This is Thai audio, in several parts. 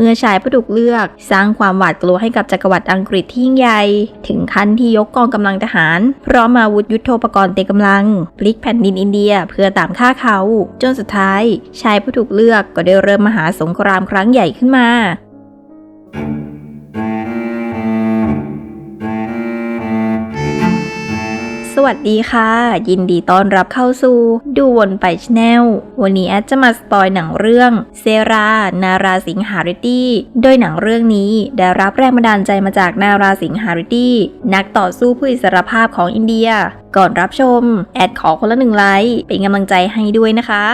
มื่อชายผู้ถูกเลือก สร้างความหวาดกลัวให้กับจักรวรรดิอังกฤษที่ยิ่งใหญ่ ถึงขั้นที่ยกกองกำลังทหาร พร้อมอาวุธยุโทโธปกรณ์เต็มกำลัง พลิกแผ่นดินอินเดียเพื่อตามฆ่าเขา จนสุดท้าย ชายผู้ถูกเลือกก็ได้เริ่มมหาสงครามครั้งใหญ่ขึ้นมาส วัสดีค่ะ ยินดีต้อนรับเข้าสู่ ดูวนไปชแนล วันนี้แอดจะมาสปอยหนังเรื่องเซรา นาราสิงหาริตี้ โดยหนังเรื่องนี้ได้รับแรงบันดาลใจมาจากนาราสิงหาริตี้ นักต่อสู้เพื่ออิสรภาพของอินเดีย ก่อนรับชม แอดขอคนละหนึ่งไลค์เป็นกำลังใจให้ด้วยนะคะ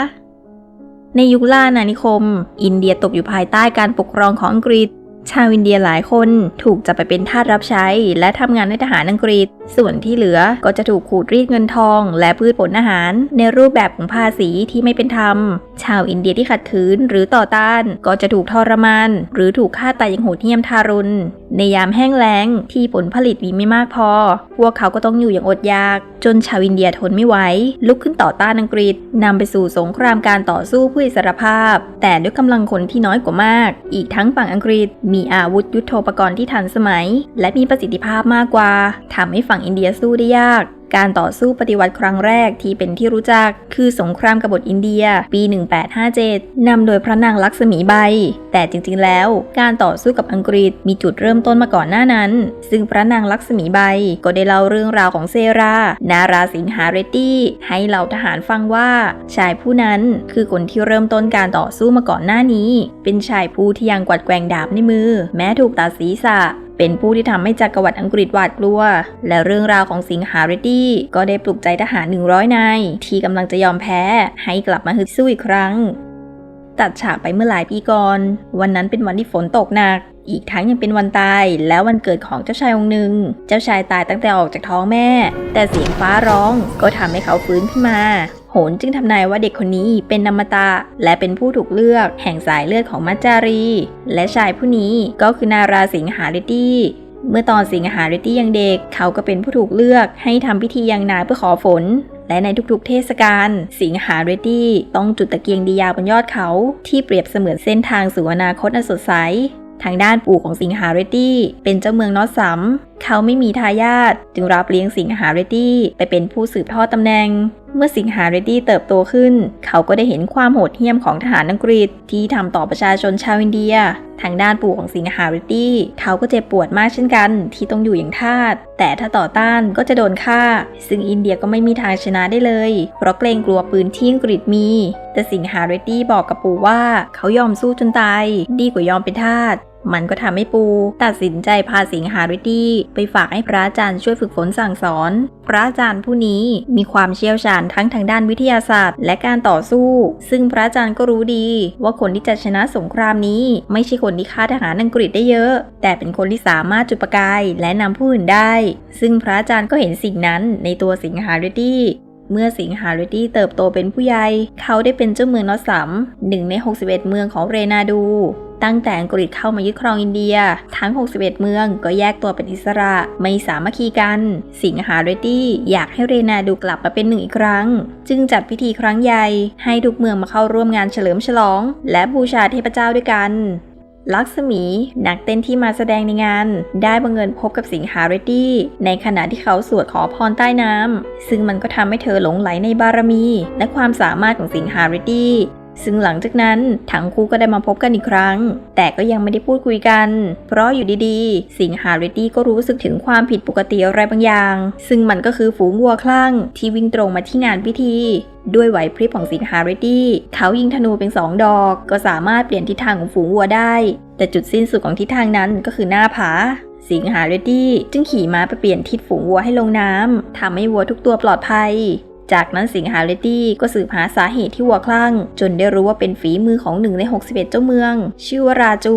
ในยุคล่าอาณานิคม อินเดียตกอยู่ภายใต้การปกครองของอังกฤษ ชาวอินเดียหลายคนถูกจับไปเป็นทาสรับใช้ และทำงานในทหารอังกฤษ ส่วนที่เหลือก็จะถูกขูดรีดเงินทอง และพืชผลอาหาร ในรูปแบบของภาษีที่ไม่เป็นธรรม ชาวอินเดียที่ขัดขืนหรือต่อต้านก็จะถูกทรมาน หรือถูกฆ่าตายอย่างโหดเหี้ยมทารุณ ในยามแห้งแล้งที่ผลผลิตมีไม่มากพอ พวกเขาก็ต้องอยู่อย่างอดอยาก จนชาวอินเดียทนไม่ไหวลุกขึ้นต่อต้านอังกฤษนำไปสู่สงครามการต่อสู้เพื่ออิสรภาพ แต่ด้วยกำลังคนที่น้อยกว่ามาก อีกทั้งฝั่งอังกฤษ มีอาวุธยุโทโธปกรณ์ที่ทันสมัย และมีประสิทธิภาพมากกว่าทำให้ฝั่งอินเดียสู้ได้ยากการต่อสู้ปฏิวัติครั้งแรกที่เป็นที่รู้จัก คือสงครามกบฏอินเดีย ปี 1857 นำโดยพระนางลักษมีใบ แต่จริงๆ แล้ว การต่อสู้กับอังกฤษมีจุดเริ่มต้นมาก่อนหน้านั้น ซึ่งพระนางลักษมีใบก็ได้เล่าเรื่องราวของเซรา นาราสิงหาเรตตี้ ให้เหล่าทหารฟังว่าชายผู้นั้นคือคนที่เริ่มต้นการต่อสู้มาก่อนหน้านี้ เป็นชายผู้ที่ยังกวัดแกว่งดาบในมือ แม้ถูกตัดศีรษะ เป็นผู้ที่ทำให้จักรวรรดิอังกฤษหวาดกลัว และเรื่องราวของสิงหาเรดดี้ก็ได้ปลุกใจทหาร 100 นายที่กำลังจะยอมแพ้ ให้กลับมาฮึดสู้อีกครั้ง ตัดฉากไปเมื่อหลายปีก่อน วันนั้นเป็นวันที่ฝนตกหนัก อีกทั้งยังเป็นวันตาย และวันเกิดของเจ้าชายองค์หนึ่ง เจ้าชายตายตั้งแต่ออกจากท้องแม่ แต่เสียงฟ้าร้องก็ทำให้เขาฟื้นขึ้นมา หนจึงทำนายว่าเด็กคนนี้เป็นนามตะ และเป็นผู้ถูกเลือก แห่งสายเลือดของมัจจารี และชายผู้นี้ก็คือนาราสิงหาฤตี้เมื่อตอนสิงหาฤตี้ยังเด็ก เขาก็เป็นผู้ถูกเลือกให้ทำพิธียังนาเพื่อขอฝน และในทุกๆเทศกาลสิงหาเรดดี้ต้องจุดตะเกียงดียาวบนยอดเขา ที่เปรียบเสมือนเส้นทางสู่อนาคตอันสดใส ทางด้านปู่ของสิงหาเรดดี้เป็นเจ้าเมืองนอตซัมเขาไม่มีทายาทจึงรับเลี้ยงสิงหาเรดดี้ไปเป็นผู้สืบทอดตำแหน่ง เมื่อสิงหาเรดดี้เติบโตขึ้น เขาก็ได้เห็นความโหดเหี้ยมของทหารอังกฤษที่ทำต่อประชาชนชาวอินเดีย ทางด้านปู่ของสิงหาเรดดี้เขาก็เจ็บปวดมากเช่นกัน ที่ต้องอยู่อย่างทาสแต่ถ้าต่อต้านก็จะโดนฆ่า ซึ่งอินเดียก็ไม่มีทางชนะได้เลย เพราะเกรงกลัวปืนที่อังกฤษมี แต่สิงหาเรดดี้บอกกับปู่ว่า เขายอมสู้จนตายดีกว่ายอมเป็นทาส มันก็ทำให้ปู ตัดสินใจพาสิงหาริตี้ไปฝากให้พระอาจารย์ช่วยฝึกฝนสั่งสอน พระอาจารย์ผู้นี้มีความเชี่ยวชาญทั้งทางด้านวิทยาศาสตร์ และการต่อสู้ ซึ่งพระอาจารย์ก็รู้ดี ว่าคนที่จะชนะสงครามนี้ ไม่ใช่คนที่ฆ่าทหารอังกฤษได้เยอะ แต่เป็นคนที่สามารถจุดประกายและนำผู้อื่นได้ ซึ่งพระอาจารย์ก็เห็นสิ่งนั้นในตัวสิงหาริตี้เมื่อสิงหาริตี้เติบโตเป็นผู้ใหญ่ เขาได้เป็นเจ้าเมืองนอสสัมหนึ่งใน 61 เมืองของเรนาดู ตั้งแต่อังกฤษเข้ามายึดครองอินเดีย ทั้ง 61 เมืองก็แยกตัวเป็นอิสระ ไม่สามัคคีกัน สิงหาเรดดี้อยากให้เรนาดูกลับมาเป็นหนึ่งอีกครั้ง จึงจัดพิธีครั้งใหญ่ให้ทุกเมืองมาเข้าร่วมงานเฉลิมฉลอง และบูชาเทพเจ้าด้วยกันลักษมี นักเต้นที่มาแสดงในงาน ได้บังเอิญพบกับสิงหาเรดดี้ในขณะที่เขาสวดขอพรใต้น้ำ ซึ่งมันก็ทำให้เธอหลงไหลในบารมี และความสามารถของสิงหาเรดดี้ ซึ่งหลังจากนั้นทั้งคู่ก็ได้มาพบกันอีกครั้ง แต่ก็ยังไม่ได้พูดคุยกัน เพราะอยู่ดีๆ สิงหาเรดดี้ก็รู้สึกถึงความผิดปกติอะไรบางอย่าง ซึ่งมันก็คือฝูงวัวคลั่ง ที่วิ่งตรงมาที่งานพิธี ด้วยไหวพริบของสิงหาเรดดี้ เขายิงธนูเป็นสองดอก ก็สามารถเปลี่ยนทิศทางของฝูงวัวได้ แต่จุดสิ้นสุดของทิศทางนั้นก็คือหน้าผาสิงหาเรดดี้จึงขี่ม้าไปเปลี่ยนทิศฝูงวัวให้ลงน้ำทำให้วัวทุกตัวปลอดภัย จากนั้นสิงหาเรดดี้ก็สืบหาสาเหตุที่วัวคลั่ง จนได้รู้ว่าเป็นฝีมือของหนึ่งใน 61 เจ้าเมือง ชื่อว่าราจู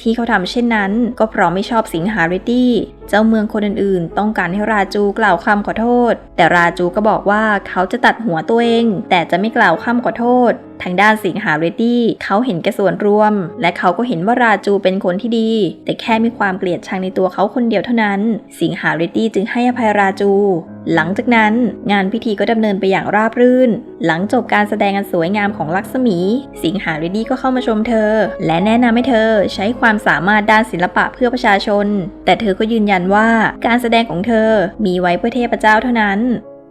ที่เขาทำเช่นนั้น ก็เพราะไม่ชอบสิงหาเรดดี้ เจ้าเมืองคนอื่นๆ ต้องการให้ราจูกล่าวคำขอโทษ แต่ราจูก็บอกว่าเขาจะตัดหัวตัวเอง แต่จะไม่กล่าวคำขอโทษ ทางด้านสิงหาเรดดี้เขาเห็นแก่ส่วนรวม และเขาก็เห็นว่าราจูเป็นคนที่ดี แต่แค่มีความเกลียดชังในตัวเขาคนเดียวเท่านั้น สิงหาเรดดี้จึงให้อภัยราจู หลังจากนั้น งานพิธีก็ดำเนินไปอย่างราบรื่นหลังจบการแสดงอันสวยงามของลักษมี สิงหาฤดีก็เข้ามาชมเธอ และแนะนำให้เธอใช้ความสามารถด้านศิลปะเพื่อประชาชน แต่เธอก็ยืนยันว่าการแสดงของเธอมีไว้เพื่อเทพเจ้าเท่านั้น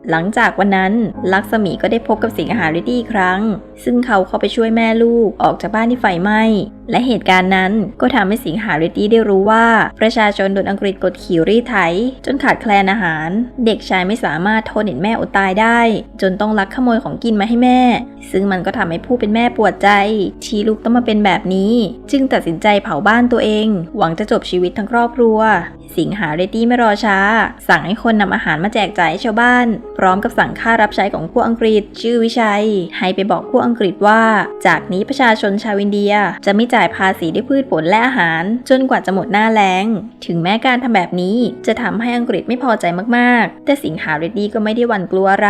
หลังจากวันนั้น ลักษมีก็ได้พบกับสิงหาฤดีอีกครั้ง ซึ่งเขาเข้าไปช่วยแม่ลูกออกจากบ้านที่ไฟไหม้ และเหตุการณ์นั้นก็ทำให้สิงหาฤดีได้รู้ว่า ประชาชนโดนอังกฤษกดขี่รีดไถ จนขาดแคลนอาหาร เด็กชายไม่สามารถทนเห็นแม่อดตายได้ จนต้องลักขโมยของกินมาให้แม่ ซึ่งมันก็ทำให้ผู้เป็นแม่ปวดใจ ที่ลูกต้องมาเป็นแบบนี้ จึงตัดสินใจเผาบ้านตัวเอง หวังจะจบชีวิตทั้งครอบครัว สิงหาเรดดี้ไม่รอช้า สั่งให้คนนำอาหารมาแจกจ่ายให้ชาวบ้าน พร้อมกับสั่งค่ารับใช้ของพวกอังกฤษ ชื่อวิชัย ให้ไปบอกพวกอังกฤษว่า จากนี้ประชาชนชาวอินเดียจะไม่จ่ายภาษีด้วยพืชผลและอาหาร จนกว่าจะหมดหน้าแล้ง ถึงแม้การทำแบบนี้จะทำให้อังกฤษไม่พอใจมากๆ แต่สิงหาเรดดี้ก็ไม่ได้หวั่นกลัวอะไร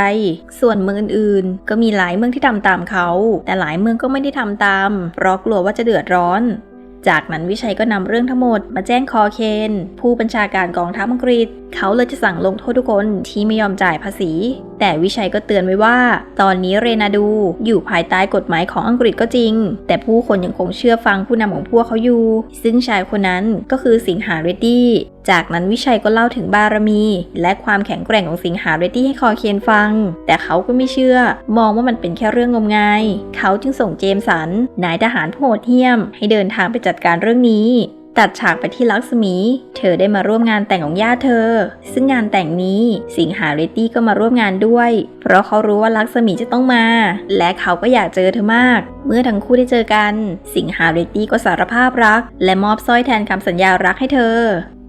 ส่วนเมืองอื่นๆ ก็มีหลายเมืองที่ทำตามเขา แต่หลายเมืองก็ไม่ได้ทำตาม เพราะกลัวว่าจะเดือดร้อน จากนั้นวิชัยก็นำเรื่องทั้งหมดมาแจ้งคอเคน ผู้บัญชาการกองทัพอังกฤษ เขาเลยจะสั่งลงโทษทุกคนที่ไม่ยอมจ่ายภาษี แต่วิชัยก็เตือนไว้ว่า ตอนนี้เรนาดูอยู่ภายใต้กฎหมายของอังกฤษก็จริง แต่ผู้คนยังคงเชื่อฟังผู้นำของพวกเขาอยู่ ซึ่งชายคนนั้นก็คือสิงหาเรดดี้จากนั้นวิชัยก็เล่าถึงบารมี และความแข็งแกร่งของสิงหาเรดดี้ให้คอเคียนฟัง แต่เขาก็ไม่เชื่อ มองว่ามันเป็นแค่เรื่องงมงาย เขาจึงส่งเจมสันนายทหารผู้โหดเหี้ยม ให้เดินทางไปจัดการเรื่องนี้ ตัดฉากไปที่ลักษมี เธอได้มาร่วมงานแต่งของญาเธอ ซึ่งงานแต่งนี้สิงหาเรตตี้ก็มาร่วมงานด้วย เพราะเขารู้ว่าลักษมีจะต้องมา และเขาก็อยากเจอเธอมาก เมื่อทั้งคู่ได้เจอกัน สิงหาเรตตี้ก็สารภาพรัก และมอบสร้อยแทนคำสัญญารักให้เธอ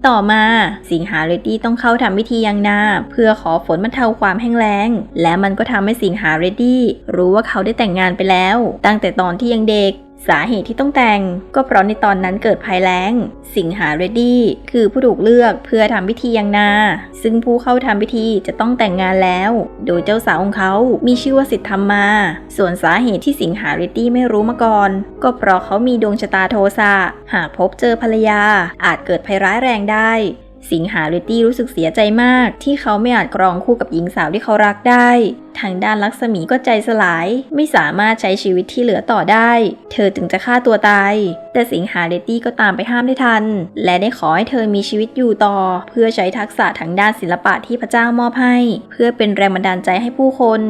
ต่อมาสิงหาเรดดี้ต้องเข้าทำพิธียังนา เพื่อขอฝนบรรเทาความแห้งแล้ง และมันก็ทำให้สิงหาเรดดี้รู้ว่าเขาได้แต่งงานไปแล้ว ตั้งแต่ตอนที่ยังเด็ก สาเหตุที่ต้องแต่งก็เพราะในตอนนั้นเกิดภัยแล้ง สิงหาเรดดี้คือผู้ถูกเลือกเพื่อทำพิธียังนา ซึ่งผู้เข้าทำพิธีจะต้องแต่งงานแล้ว โดยเจ้าสาวของเขามีชื่อว่าสิทธธรรมมาส่วนสาเหตุที่สิงหาเรดดี้ไม่รู้มาก่อน ก็เพราะเขามีดวงชะตาโทสะหากพบเจอภรรยาอาจเกิดภัยร้ายแรงได้ สิงหาเรตตี้รู้สึกเสียใจมาก ที่เขาไม่อาจกรองคู่กับหญิงสาวที่เขารักได้ ทางด้านลักษมีก็ใจสลาย ไม่สามารถใช้ชีวิตที่เหลือต่อได้ เธอจึงจะฆ่าตัวตาย แต่สิงหาเรตตี้ก็ตามไปห้ามได้ทัน และได้ขอให้เธอมีชีวิตอยู่ต่อ เพื่อใช้ทักษะทางด้านศิลปะที่พระเจ้ามอบให้ เพื่อเป็นแรงบันดาลใจให้ผู้คน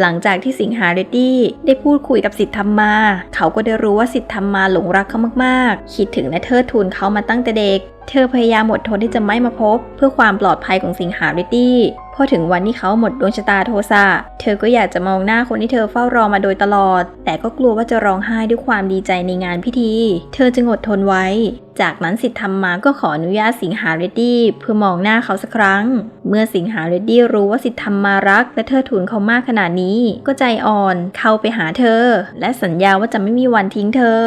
หลังจากที่สิงหาเรตตี้ได้พูดคุยกับสิทธธรรมมาเขาก็ได้รู้ว่าสิทธธรรมมาหลงรักเขามากๆ คิดถึงและเทิดทูนเขามาตั้งแต่เด็ก เธอพยายามอดทนที่จะไม่มาพบ เพื่อความปลอดภัยของสิงหาริตี้พอถึงวันที่เขาหมดดวงชะตาโทสะ เธอก็อยากจะมองหน้าคนที่เธอเฝ้ารอมาโดยตลอด แต่ก็กลัวว่าจะร้องไห้ด้วยความดีใจในงานพิธี เธอจึงอดทนไว้ จากนั้นสิทธธรรมมาก็ขออนุญาตสิงหาเรดดี้เพื่อมองหน้าเขาสักครั้ง เมื่อสิงหาเรดดี้รู้ว่าสิทธธรรมมารัก และเธอทูนเขามากขนาดนี้ ก็ใจอ่อน เข้าไปหาเธอ และสัญญาว่าจะไม่มีวันทิ้งเธอ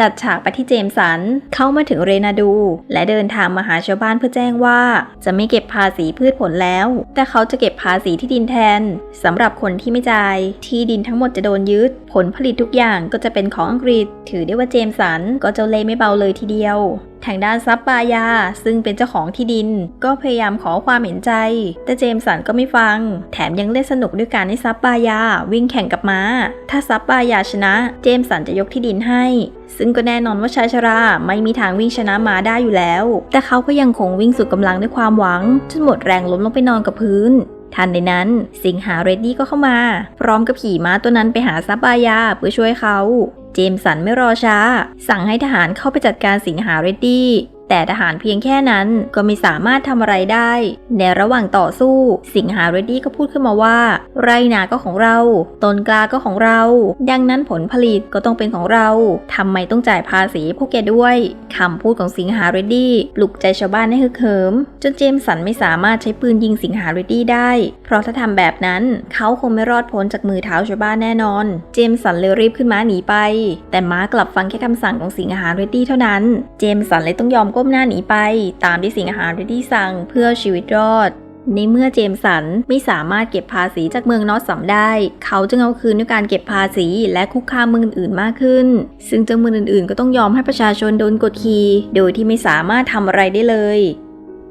ตัดฉากไปที่เจมสัน เข้ามาถึงเรนาดู และเดินทางมาหาชาวบ้านเพื่อแจ้งว่า จะไม่เก็บภาษีพืชผลแล้ว แต่เขาจะเก็บภาษีที่ดินแทนสำหรับคนที่ไม่จ่าย ที่ดินทั้งหมดจะโดนยึด ผลผลิตทุกอย่างก็จะเป็นของอังกฤษ ถือได้ว่าเจมสันก็เจ้าเล่ไม่เบาเลยทีเดียว ทางด้านซับปายา ซึ่งเป็นเจ้าของที่ดิน ก็พยายามขอความเห็นใจ แต่เจมสันก็ไม่ฟัง แถมยังเล่นสนุกด้วยการให้ซับปายา วิ่งแข่งกับม้า ถ้าซับปายาชนะ เจมสันจะยกที่ดินให้ ซึ่งก็แน่นอนว่าชายชราไม่มีทางวิ่งชนะม้าได้อยู่แล้ว แต่เขาก็ยังคงวิ่งสุดกำลังด้วยความหวังจนหมดแรงล้มลงไปนอนกับพื้นทันใดนั้นสิงหาเรดดี้ก็เข้ามา พร้อมกับขี่ม้าตัวนั้นไปหาซับบายาเพื่อช่วยเขา จมสันไม่รอช้า สั่งให้ทหารเข้าไปจัดการสิงหาเรดดี้ แต่ทหารเพียงแค่นั้นก็ไม่สามารถทำอะไรได้ ในระหว่างต่อสู้ สิงหาเรดดี้ก็พูดขึ้นมาว่า ไรนาก็ของเราต้นกล้าก็ของเรา ดังนั้นผลผลิตก็ต้องเป็นของเราทำไมต้องจ่ายภาษีพวกแกด้วยคำพูดของสิงหาเรดดี้ปลุกใจชาวบ้านให้ฮึกเหิม จนเจมสันไม่สามารถใช้ปืนยิงสิงหาเรดดี้ได้ เพราะถ้าทำแบบนั้นเขาคงไม่รอดพ้นจากมือเท้าชาวบ้านแน่นอน เจมสันเลยรีบขึ้นม้าหนีไป แต่ม้ากลับฟังแค่คำสั่งของสิงหาเรดดี้เท่านั้น เจมสันเลยต้องยอมก้ก้มหน้าหนีไป ตามที่สิงหาเรดดี้สั่งเพื่อชีวิตรอด ในเมื่อเจมสันไม่สามารถเก็บภาษีจากเมืองนอตสัมได้ เขาจึงเอาคืนด้วยการเก็บภาษีและคุกคามเมืองอื่นๆมากขึ้น ซึ่งเจ้าเมืองอื่นๆ ก็ต้องยอมให้ประชาชนโดนกดขี่โดยที่ไม่สามารถทำอะไรได้เลย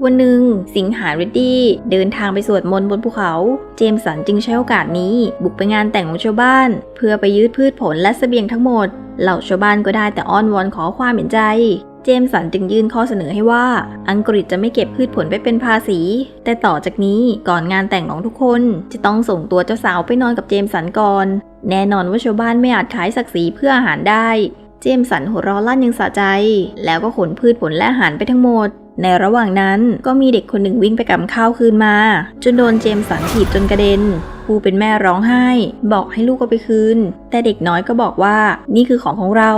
วันหนึ่ง สิงหาเรดดี้เดินทางไปสวดมนต์บนภูเขา เจมสันจึงใช้โอกาสนี้ บุกไปงานแต่งของชาวบ้าน เพื่อไปยึดพืชผลและเสบียงทั้งหมด เหล่าชาวบ้านก็ได้แต่อ้อนวอนขอความเห็นใจ เจมสันจึงยื่นข้อเสนอให้ว่า อังกฤษจะไม่เก็บพืชผลไปเป็นภาษี แต่ต่อจากนี้ก่อนงานแต่งของทุกคนจะต้องส่งตัวเจ้าสาวไปนอนกับเจมสันก่อน แน่นอนว่าชาวบ้านไม่อาจขายศักดิ์ศรีเพื่ออาหารได้ เจมสันหัวเราะลั่นอยังสะใจ แล้วก็ขนพืชผลและอาหารไปทั้งหมด ในระหว่างนั้นก็มีเด็กคนหนึ่งวิ่งไปกำข้าวคืนมา จนโดนเจมสันถีบจนกระเด็นผู้เป็นแม่ร้องไห้ บอกให้ลูกเอาไปคืน แต่เด็กน้อยก็บอกว่านี่คือของของเรา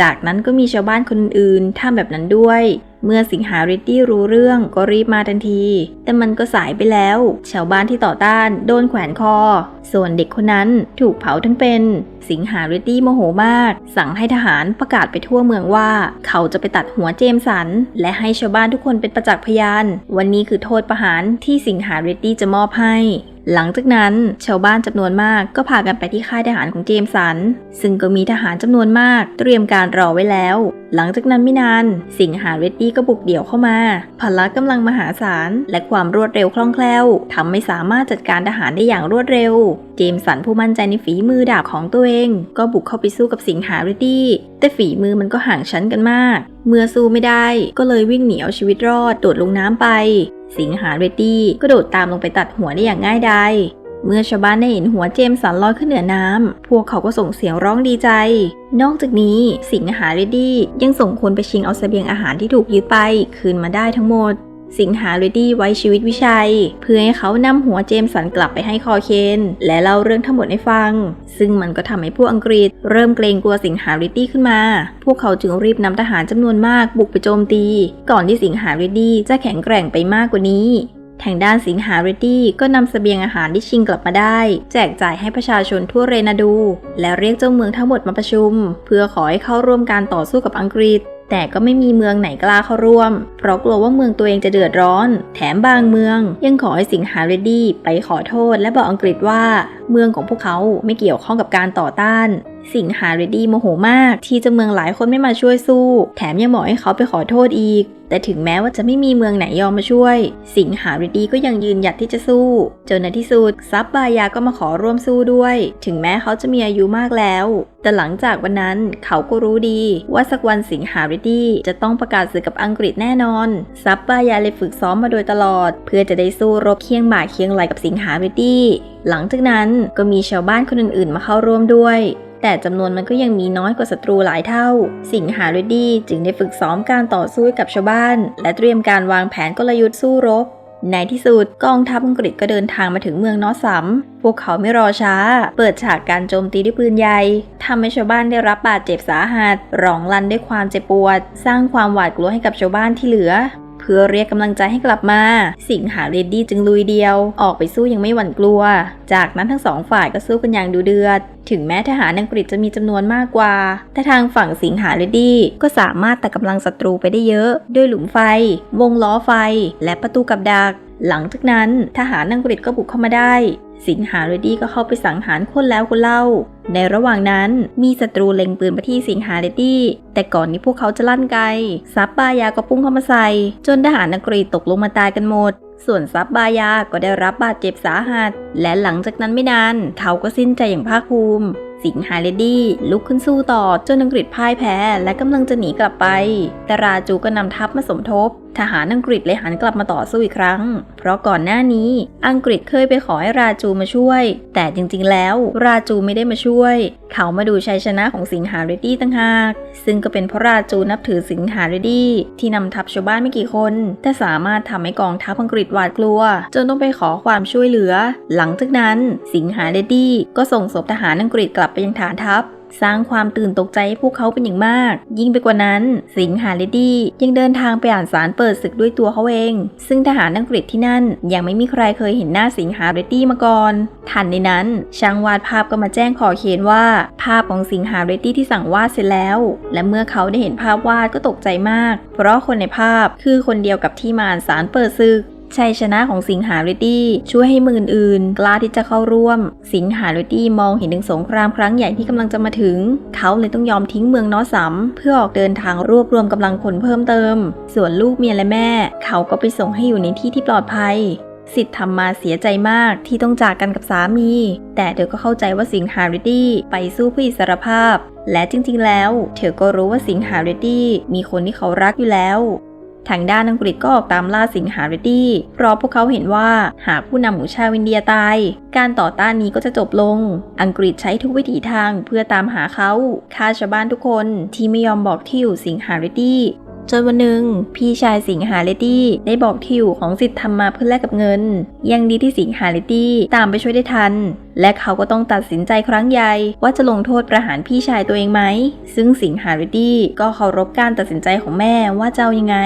จากนั้นก็มีชาวบ้านคนอื่นทำแบบนั้นด้วย เมื่อสิงหาริตตี้รู้เรื่องก็รีบมาทันที แต่มันก็สายไปแล้ว ชาวบ้านที่ต่อต้านโดนแขวนคอ ส่วนเด็กคนนั้นถูกเผาทั้งเป็น สิงหาริตตี้โมโหมาก สั่งให้ทหารประกาศไปทั่วเมืองว่า เขาจะไปตัดหัวเจมสัน และให้ชาวบ้านทุกคนเป็นประจักษ์พยาน วันนี้คือโทษประหารที่สิงหาริตตี้จะมอบให้ หลังจากนั้นชาวบ้านจำนวนมากก็พากันไปที่ค่ายทหารของเจมสัน ซึ่งก็มีทหารจำนวนมากเตรียมการรอไว้แล้ว หลังจากนั้นไม่นาน สิงหาเรดดี้ก็บุกเดี่ยวเข้ามา พละกำลังมหาศาล และความรวดเร็วคล่องแคล่วทำให้สามารถจัดการทหารได้อย่างรวดเร็ว เจมสันผู้มั่นใจในฝีมือดาบของตัวเอง ก็บุกเข้าไปสู้กับสิงหาเรดดี้แต่ฝีมือมันก็ห่างชั้นกันมาก เมื่อสู้ไม่ได้ก็เลยวิ่งหนีเอาชีวิตรอดโดดลงน้ำไป สิงหาเรดดี้ก็โดดตามลงไปตัดหัวได้อย่างง่ายดายเมื่อชาวบ้านได้เห็นหัวเจมสันลอยขึ้นเหนือน้ำ พวกเขาก็ส่งเสียงร้องดีใจ นอกจากนี้สิงหาเรดดี้ยังส่งคนไปชิงเอาเสบียงอาหารที่ถูกยึดไป คืนมาได้ทั้งหมด สิงหาเรดดี้ไว้ชีวิตวิชัย เพื่อให้เขานำหัวเจมสันกลับไปให้คอเคน และเล่าเรื่องทั้งหมดให้ฟัง ซึ่งมันก็ทำให้พวกอังกฤษ เริ่มเกรงกลัวสิงหาเรดดี้ขึ้นมา พวกเขาจึงรีบนำทหารจำนวนมากบุกไปโจมตี ก่อนที่สิงหาเรดดี้จะแข็งแกร่งไปมากกว่านี้ทางด้านสิงหาเรดดี้ก็นำเสบียงอาหารที่ชิงกลับมาได้ แจกจ่ายให้ประชาชนทั่วเรนาดู และเรียกเจ้าเมืองทั้งหมดมาประชุม เพื่อขอให้เข้าร่วมการต่อสู้กับอังกฤษ แต่ก็ไม่มีเมืองไหนกล้าเข้าร่วม เพราะกลัวว่าเมืองตัวเองจะเดือดร้อน แถมบางเมือง ยังขอให้สิงหาเรดดี้ไปขอโทษและบอกอังกฤษว่า เมืองของพวกเขาไม่เกี่ยวข้องกับการต่อต้าน สิงหาเรดดี้โมโหมาก ที่เจ้าเมืองหลายคนไม่มาช่วยสู้ แถมยังบอกให้เขาไปขอโทษอีก แต่ถึงแม้ว่าจะไม่มีเมืองไหนยอมมาช่วย สิงหาเรดดี้ก็ยังยืนหยัดที่จะสู้ จนในที่สุดซับบายาก็มาขอร่วมสู้ด้วย ถึงแม้เขาจะมีอายุมากแล้ว แต่หลังจากวันนั้นเขาก็รู้ดี ว่าสักวันสิงหาเรดดี้จะต้องประกาศศึกกับอังกฤษแน่นอนซับบายาเลยฝึกซ้อมมาโดยตลอด เพื่อจะได้สู้รบเคียงบ่าเคียงไหลกับสิงหาเรดดี้หลังจากนั้นก็มีชาวบ้านคนอื่นๆมาเข้าร่วมด้วย แต่จำนวนมันก็ยังมีน้อยกว่าศัตรูหลายเท่า สิงหาเรดดี้จึงได้ฝึกซ้อมการต่อสู้กับชาวบ้าน และเตรียมการวางแผนกลยุทธ์สู้รบในที่สุดกองทัพอังกฤษก็เดินทางมาถึงเมืองนอสซัม พวกเขาไม่รอช้า เปิดฉากการโจมตีด้วยปืนใหญ่ทำให้ชาวบ้านได้รับบาดเจ็บสาหัส ร้องลั่นด้วยความเจ็บปวด สร้างความหวาดกลัวให้กับชาวบ้านที่เหลือ พื่อเรียกกำลังใจให้กลับมา สิงหาเรดดี้จึงลุยเดียว ออกไปสู้ยังไม่หวั่นกลัว จากนั้นทั้งสองฝ่ายก็สู้กันอย่างดูเดือด ถึงแม้ทหารอังกฤษจะมีจำนวนมากกว่า แต่ทางฝั่งสิงหาเรดดี้ก็สามารถตัดกำลังศัตรูไปได้เยอะด้วยหลุมไฟ วงล้อไฟ และประตูกับดัก หลังจากนั้นทหารอังกฤษก็บุกเข้ามาได้ สิงหาเรดดี้ก็เข้าไปสังหารคนแล้วคนเล่า ในระหว่างนั้นมีศัตรูเล็งปืนไปที่สิงหาเรดดี้แต่ก่อนที่พวกเขาจะลั่นไกซับบายาก็พุ่งเข้ามาใส่ จนทหารอังกฤษตกลงมาตายกันหมด ส่วนซับบายาก็ได้รับบาดเจ็บสาหัส และหลังจากนั้นไม่นาน เขาก็สิ้นใจอย่างภาคภูมิสิงหาเรดดี้ลุกขึ้นสู้ต่อจนอังกฤษพ่ายแพ้ และกำลังจะหนีกลับไป แต่ราจูก็นำทัพมาสมทบ ทหารอังกฤษเลยหันกลับมาต่อสู้อีกครั้ง เพราะก่อนหน้านี้อังกฤษเคยไปขอให้ราจูมาช่วย แต่จริงๆ แล้วราจูไม่ได้มาช่วย เขามาดูชัยชนะของสิงหาเรดดี้ตั้งหาก ซึ่งก็เป็นเพราะราจูนับถือสิงหาเรดดี้ที่นำทัพชาวบ้านไม่กี่คน แต่สามารถทำให้กองทัพอังกฤษหวาดกลัว จนต้องไปขอความช่วยเหลือ หลังจากนั้นสิงหาเรดดี้ก็ส่งศพทหารอังกฤษกลับไปยังฐานทัพ สร้างความตื่นตกใจให้พวกเขาเป็นอย่างมาก ยิ่งไปกว่านั้น สิงหาเลดี้ยังเดินทางไปอ่านสารเปิดศึกด้วยตัวเขาเอง ซึ่งทหารอังกฤษที่นั่น ยังไม่มีใครเคยเห็นหน้าสิงหาเลดี้มาก่อน ทันในนั้น ช่างวาดภาพก็มาแจ้งขอเขียนว่า ภาพของสิงหาเรตตี้ที่สั่งวาดเสร็จแล้ว และเมื่อเขาได้เห็นภาพวาดก็ตกใจมาก เพราะคนในภาพคือคนเดียวกับที่มาอ่านสารเปิดศึก ชัยชนะของสิงหาเรตตี้ช่วยให้มืองอื่น กล้าที่จะเข้าร่วม สิงหาเรตตี้มองเห็นถึงสงครามครั้งใหญ่ที่กำลังจะมาถึง เขาเลยต้องยอมทิ้งเมืองนอสัมเพื่อออกเดินทางรวบรวมกำลังพลเพิ่มเติม ส่วนลูกเมียและแม่ เขาก็ไปส่งให้อยู่ในที่ที่ปลอดภัยสิทธิ์ทำมาเสียใจมากที่ต้องจากกันกับสามี แต่เธอก็เข้าใจว่าสิงหาเรดดี้ไปสู้เพื่ออิสรภาพ และจริงๆแล้ว เธอก็รู้ว่าสิงหาเรดดี้มีคนที่เขารักอยู่แล้ว ทางด้านอังกฤษก็ออกตามล่าสิงหาเรดดี้เพราะพวกเขาเห็นว่าหากผู้นำหมู่ชาวอินเดียตาย การต่อต้านนี้ก็จะจบลง อังกฤษใช้ทุกวิถีทางเพื่อตามหาเขาฆ่าชาวบ้านทุกคนที่ไม่ยอมบอกที่อยู่สิงหาเรดดี้ จนวันหนึ่งพี่ชายสิงหาเลตี้ได้บอกที่อยู่ของสิทธิ์ทำมาเพื่อแลกกับเงิน ยังดีที่สิงหาเลตี้ตามไปช่วยได้ทัน และเขาก็ต้องตัดสินใจครั้งใหญ่ว่าจะลงโทษประหารพี่ชายตัวเองไหม ซึ่งสิงหาเลตี้ก็เคารพการตัดสินใจของแม่ว่าจะเอายังไง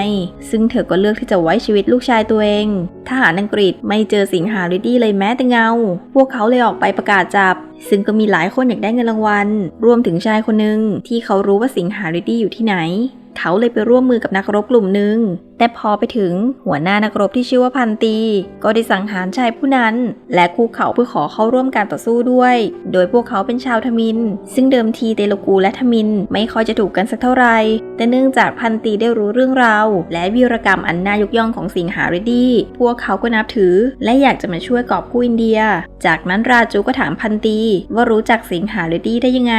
ซึ่งเธอก็เลือกที่จะไว้ชีวิตลูกชายตัวเองทหารอังกฤษไม่เจอสิงหาเลตี้เลยแม้แต่เงา พวกเขาเลยออกไปประกาศจับซึ่งก็มีหลายคนอยากได้เงินรางวัล รวมถึงชายคนหนึ่งที่เขารู้ว่าสิงหาเลตี้อยู่ที่ไหน เขาเลยไปร่วมมือกับนักรบกลุ่มหนึ่งแต่พอไปถึงหัวหน้านักรบที่ชื่อว่าพันตี ก็ได้สังหารชายผู้นั้น และคู่เขาเพื่อขอเข้าร่วมการต่อสู้ด้วย โดยพวกเขาเป็นชาวทมิน ซึ่งเดิมทีเตโลกูและทมินไม่ค่อยจะถูกกันสักเท่าไหร่แต่เนื่องจากพันตีได้รู้เรื่องราวและวีรกรรมอันน่ายกย่องของสิงหาเรดดี้พวกเขาก็นับถือ และอยากจะมาช่วยกอบกู้อินเดีย จากนั้นราจูก็ถามพันตีว่ารู้จักสิงหาเรดดี้ได้ยังไง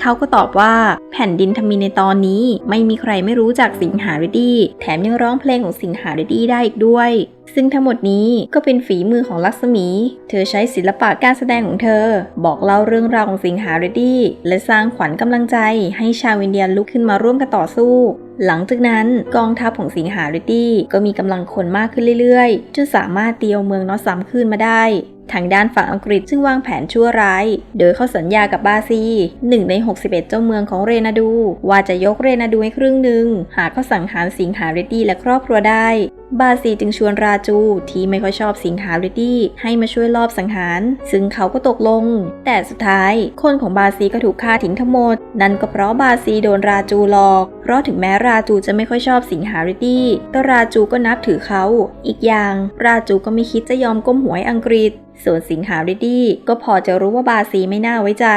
เขาก็ตอบว่าแผ่นดินทมินในตอนนี้ไม่มีใครไม่รู้จักสิงหาเรดดี้แถมยังร้ององเพลงของสิงหาเดดี้ได้อีกด้วย ซึ่งทั้งหมดนี้ก็เป็นฝีมือของลักษมี เธอใช้ศิลปะการแสดงของเธอ บอกเล่าเรื่องราวของสิงหาเรดดี้และสร้างขวัญกำลังใจให้ชาวอินเดียลุกขึ้นมาร่วมกันต่อสู้ หลังจากนั้นกองทัพของสิงหาเรดดี้ก็มีกำลังคนมากขึ้นเรื่อยๆจนสามารถเตียวเมืองนอสซัมขึ้นมาได้ ทางด้านฝั่งอังกฤษซึ่งวางแผนชั่วร้าย โดยเขาสัญญากับบาซีหนึ่งใน 61 เจ้าเมืองของเรนาดู ว่าจะยกเรนาดูให้ครึ่งหนึ่ง หากเขาสังหารสิงหาเรดดี้และครอบครัวได้บาซีจึงชวนราจูที่ไม่ค่อยชอบสิงหาเรดดี้ให้มาช่วยลอบสังหาร ซึ่งเขาก็ตกลง แต่สุดท้าย คนของบาซีก็ถูกฆ่าทิ้งทั้งหมด นั่นก็เพราะบาซีโดนราจูหลอก เพราะถึงแม้ราจูจะไม่ค่อยชอบสิงหาเรดดี้แต่ราจูก็นับถือเขา อีกอย่าง ราจูก็ไม่คิดจะยอมก้มหัวอังกฤษส่วนสิงหาเรดดี้ก็พอจะรู้ว่าบาซีไม่น่าไว้ใจ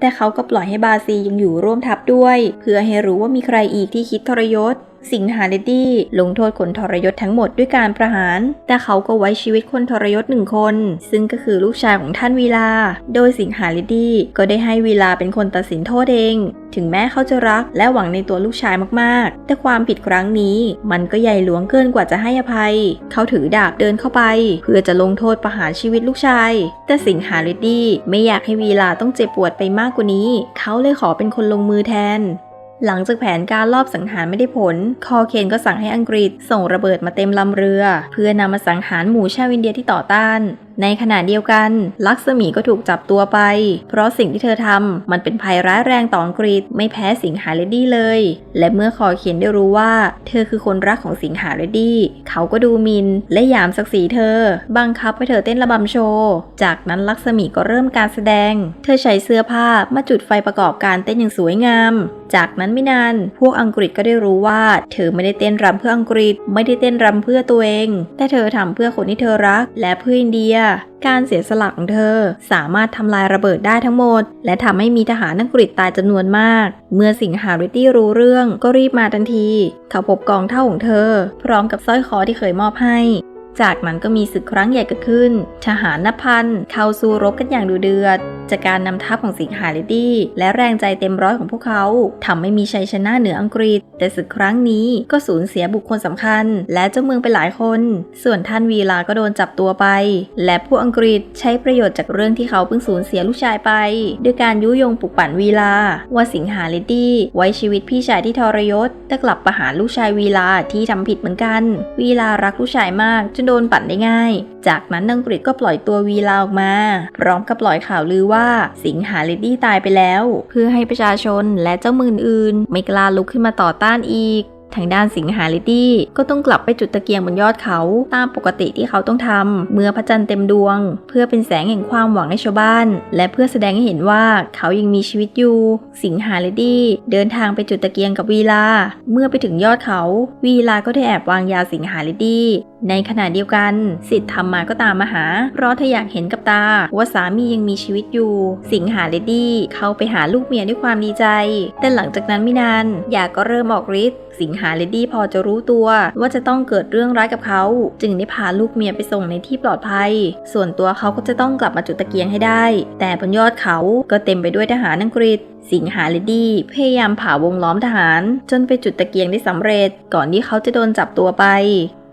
แต่เขาก็ปล่อยให้บาซียังอยู่ร่วมทัพด้วย เพื่อให้รู้ว่ามีใครอีกที่คิดทรยศ สิงหาเรดดี้ลงโทษคนทรยศทั้งหมดด้วยการประหาร แต่เขาก็ไว้ชีวิตคนทรยศหนึ่งคน ซึ่งก็คือลูกชายของท่านวีลา โดยสิงหาเรดดี้ก็ได้ให้วีลาเป็นคนตัดสินโทษเอง ถึงแม้เขาจะรักและหวังในตัวลูกชายมากๆ แต่ความผิดครั้งนี้ มันก็ใหญ่หลวงเกินกว่าจะให้อภัย เขาถือดาบเดินเข้าไป เพื่อจะลงโทษประหารชีวิตลูกชาย แต่สิงหาเรดดี้ไม่อยากให้วีลาต้องเจ็บปวดไปมากกว่านี้ เขาเลยขอเป็นคนลงมือแทน หลังจากแผนการลอบสังหารไม่ได้ผล คอเคนก็สั่งให้อังกฤษส่งระเบิดมาเต็มลำเรือ เพื่อนำมาสังหารหมู่ชาวอินเดียที่ต่อต้าน ในขณะเดียวกัน ลักษมีก็ถูกจับตัวไป เพราะสิ่งที่เธอทำมันเป็นภัยร้ายแรงต่ออังกฤษไม่แพ้สิงหาเรดดี้เลย และเมื่อคอเคนได้รู้ว่า เธอคือคนรักของสิงหาเรดดี้เขาก็ดูมิน และยามศักดิ์ศรีเธอ บังคับให้เธอเต้นระบำโชว์จากนั้นลักษมีก็เริ่มการแสดง เธอใช้เสื้อผ้ามาจุดไฟประกอบการเต้นอย่างสวยงาม จากนั้นไม่นาน พวกอังกฤษก็ได้รู้ว่า เธอไม่ได้เต้นรำเพื่ออังกฤษ ไม่ได้เต้นรำเพื่อตัวเอง แต่เธอทำเพื่อคนที่เธอรัก และเพื่ออินเดียการเสียสละของเธอ สามารถทำลายระเบิดได้ทั้งหมด และทำให้มีทหารอังกฤษตายจำนวนมาก เมื่อสิงหาริตี้รู้เรื่องก็รีบมาทันที เขาพบกองเท่าของเธอ พร้อมกับสร้อยคอที่เคยมอบให้ จากนั้นก็มีศึกครั้งใหญ่เกิดขึ้น ทหารนับพันเข้าสู้รบกันอย่างดุเดือด จากการนำทัพของสิงหาเลดี้และแรงใจเต็มร้อยของพวกเขาทำให้มีชัยชนะเหนืออังกฤษ แต่ศึกครั้งนี้ก็สูญเสียบุคคลสำคัญ และเจ้าเมืองไปหลายคน ส่วนท่านวีลาก็โดนจับตัวไป และพวกอังกฤษใช้ประโยชน์จากเรื่องที่เขาเพิ่งสูญเสียลูกชายไปด้วยการยุยงปลุกปั่นวีลา ว่าสิงหาเลดี้ไว้ชีวิตพี่ชายที่ทรยศแต่กลับประหารลูกชายวีลาที่ทำผิดเหมือนกัน วีลารักลูกชายมากจนโดนปั่นได้ง่าย จากนั้นอังกฤษก็ปล่อยตัววีลาออกมา พร้อมกับปล่อยข่าวลือว่าสิงหาเลดี้ตายไปแล้ว เพื่อให้ประชาชนและเจ้ามืออื่นไม่กล้าลุกขึ้นมาต่อต้านอีกทางด้านสิงหาลิตี้ก็ต้องกลับไปจุดตะเกียงบนยอดเขาตามปกติที่เขาต้องทำเมื่อพระจันทร์เต็มดวง เพื่อเป็นแสงแห่งความหวังให้ชาวบ้าน และเพื่อแสดงให้เห็นว่าเขายังมีชีวิตอยู่ สิงหาลิตี้เดินทางไปจุดตะเกียงกับวีลา เมื่อไปถึงยอดเขา วีลาก็ได้แอบวางยาสิงหาลิตี้ ในขณะเดียวกัน สิทธิ์ธรรมาก็ตามมาหา เพราะเธออยากเห็นกับตา ว่าสามียังมีชีวิตอยู่ สิงหาเลดี้เข้าไปหาลูกเมียด้วยความดีใจ แต่หลังจากนั้นไม่นานอยาก็เริ่มออกฤทธิ์สิงหาเลดี้พอจะรู้ตัว ว่าจะต้องเกิดเรื่องร้ายกับเขา จึงได้พาลูกเมียไปส่งในที่ปลอดภัย ส่วนตัวเขาก็จะต้องกลับมาจุดตะเกียงให้ได้ แต่บนยอดเขาก็เต็มไปด้วยทหารอังกฤษสิงหาเลดี้พยายามผ่าวงล้อมทหาร จนไปจุดตะเกียงได้สำเร็จ ก่อนที่เขาจะโดนจับตัวไป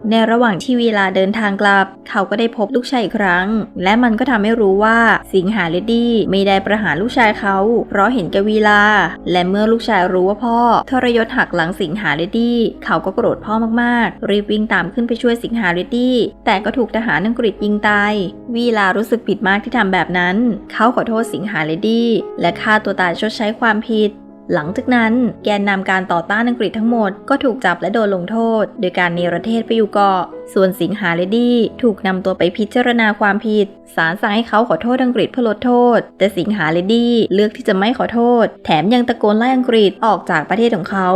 ในระหว่างที่เวลาเดินทางกลับ เขาก็ได้พบลูกชายอีกครั้ง และมันก็ทำให้รู้ว่าสิงหาเลดี้ไม่ได้ประหารลูกชายเขา เพราะเห็นแกวีลา และเมื่อลูกชายรู้ว่าพ่อ ทรยศหักหลังสิงหาเลดี้ เขาก็โกรธพ่อมากๆ รีบวิ่งตามขึ้นไปช่วยสิงหาเลดี้ แต่ก็ถูกทหารอังกฤษยิงตาย วีลารู้สึกผิดมากที่ทำแบบนั้น เขาขอโทษสิงหาเลดี้ และฆ่าตัวตายชดใช้ความผิด หลังจากนั้นแกนนำการต่อต้านอังกฤษทั้งหมดก็ถูกจับและโดนลงโทษ โดยการเนรเทศไปอยู่เกาะส่วนสิงหาเลดี้ถูกนำตัวไปพิจารณาความผิด ศาลสั่งให้เขาขอโทษอังกฤษเพื่อลดโทษ แต่สิงหาเลดี้เลือกที่จะไม่ขอโทษ แถมยังตะโกนไล่อังกฤษออกจากประเทศของเขา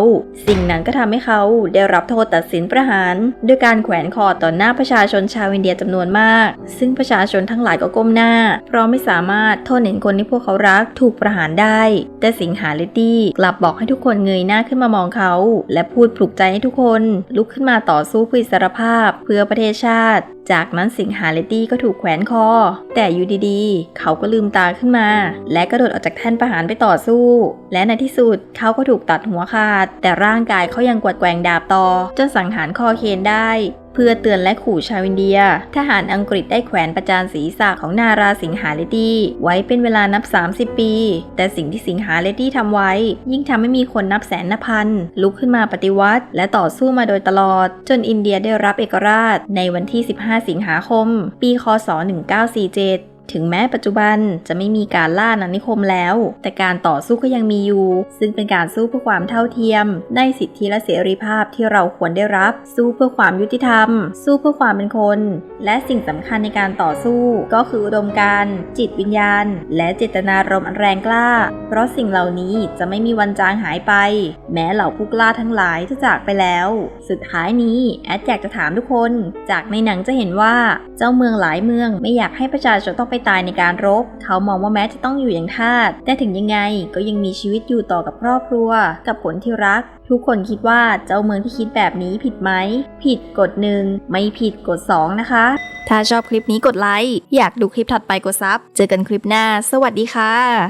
สิ่งนั้นก็ทำให้เขาได้รับโทษตัดสินประหารด้วยการแขวนคอต่อหน้าประชาชนชาวอินเดียจำนวนมาก ซึ่งประชาชนทั้งหลายก็ก้มหน้า เพราะไม่สามารถโทษเห็นคนที่พวกเขารักถูกประหารได้ แต่สิงหาเลดี้กลับบอกให้ทุกคนเงยหน้าขึ้นมามองเขา และพูดปลุกใจให้ทุกคน ลุกขึ้นมาต่อสู้เพื่ออิสรภาพเพื่อประเทศชาติ จากนั้นสิงหาเลตี้ก็ถูกแขวนคอ แต่อยู่ดีๆ เขาก็ลืมตาขึ้นมา และกระโดดออกจากแท่นประหารไปต่อสู้ และในที่สุดเขาก็ถูกตัดหัวขาด แต่ร่างกายเขายังกวัดแกว่งดาบต่อจนสังหารคอเคนได้ พื่อเตือนและขู่ชาวอินเดีย ทหารอังกฤษได้แขวนประจานศีรษะของนาราสิงหาเลดี้ไว้เป็นเวลานับ 30 ปี แต่สิ่งที่สิงหาเลดี้ทำไว้ ยิ่งทำให้มีคนนับแสนนับพัน ลุกขึ้นมาปฏิวัติ และต่อสู้มาโดยตลอด จนอินเดียได้รับเอกราช ในวันที่ 15 สิงหาคม ปี คศ 1947 ถึงแม้ปัจจุบันจะไม่มีการล่าอาณานิคมแล้ว แต่การต่อสู้ก็ยังมีอยู่ ซึ่งเป็นการสู้เพื่อความเท่าเทียมได้สิทธิและเสรีภาพที่เราควรได้รับ สู้เพื่อความยุติธรรม สู้เพื่อความเป็นคน และสิ่งสำคัญในการต่อสู้ ก็คืออุดมการณ์จิตวิญญาณ และเจตนารมณ์อันแรงกล้า เพราะสิ่งเหล่านี้จะไม่มีวันจางหายไป แม้เหล่าผู้กล้าทั้งหลายจะจากไปแล้ว สุดท้ายนี้แอดอยากจะถามทุกคน จากในหนังจะเห็นว่าเจ้าเมืองหลายเมืองไม่อยากให้ประชาชนต้องไปตายในการรบ เขามองว่าแม้จะต้องอยู่อย่างทาสแต่ถึงยังไงก็ยังมีชีวิตอยู่ต่อกับครอบครัว กับคนที่รัก ทุกคนคิดว่าเจ้าเมืองที่คิดแบบนี้ผิดไหม ผิดกฎหนึ่งไม่ผิดกฎ2นะคะ ถ้าชอบคลิปนี้กดไลค์อยากดูคลิปถัดไปกดซับเจอกันคลิปหน้า สวัสดีค่ะ